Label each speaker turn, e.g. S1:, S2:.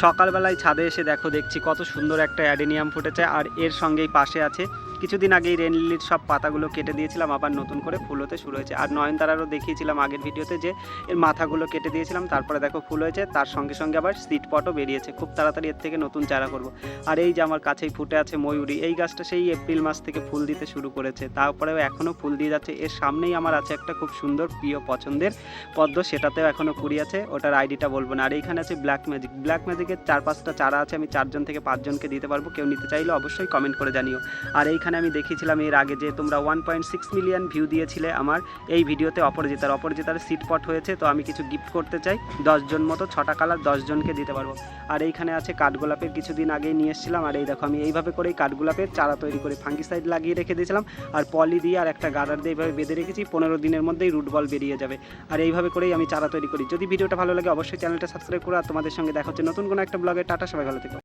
S1: সকালবেলায় ছাদে এসে দেখো, দেখছি কত সুন্দর একটা অ্যাডেনিয়াম ফুটেছে আর এর সঙ্গেই পাশে আছে কিছুদিন আগেই রেন সব পাতাগুলো কেটে দিয়েছিলাম, আবার নতুন করে ফুল হতে শুরু হয়েছে। আর নয়নতারারও দেখিয়েছিলাম আগের ভিডিওতে যে এর মাথাগুলো কেটে দিয়েছিলাম, তারপরে দেখো ফুল হয়েছে, তার সঙ্গে সঙ্গে আবার সিট পটও বেরিয়েছে। খুব তাড়াতাড়ি এর থেকে নতুন চারা করব। আর এই যে আমার কাছেই ফুটে আছে ময়ূরী, এই গাছটা সেই এপ্রিল মাস থেকে ফুল দিতে শুরু করেছে। তারপরেও এখনও ফুল দিয়ে যাচ্ছে। এর সামনেই আমার আছে একটা খুব সুন্দর প্রিয় পছন্দের পদ্ম, সেটাতেও এখনও কুড়ি আছে, ওটার আইডিটা বলব না। আর এইখানে আছে ব্ল্যাক ম্যাজিক ব্ল্যাক ম্যাজিকের চার পাঁচটা চারা আছে, আমি চারজন থেকে পাঁচজনকে দিতে পারব। কেউ নিতে চাইলে অবশ্যই কমেন্ট করে জানিও। আর এইখানে আমি দেখিয়েছিলাম এর আগে যে তোমরা one point six million view দিয়েছিলে আমার। এই ভিডিওতে অপরাজিতার অপরাজিতার সিট পট হয়েছে, তো আমি কিছু গিফট করতে চাই। দশজন মতো, ছটা কালার দশজনকে দিতে পারব। আর এইখানে আছে কাঠগোলাপের কিছুদিন আগেই নিয়ে এসেছিলাম। আর এই দেখো, আমি এইভাবে করেই কাঠগোলাপের চারা তৈরি করে ফাঙ্গিসাইড লাগিয়ে রেখে দিয়েছিলাম। আর পলি দিয়ে আর একটা গার্ডার দিয়ে এইভাবে বেঁধে রেখেছি, পনেরো দিনের মধ্যেই রুট বল বেরিয়ে যাবে। আর এইভাবে করেই আমি চারা তৈরি করি। যদি ভিডিওটা ভালো লাগে, অবশ্যই চ্যানেলটা সাবস্ক্রাইব করো। আর তোমাদের সঙ্গে দেখা হচ্ছে নতুন কোনো একটা ব্লগে টাটা, সবাই ভালো থেকো।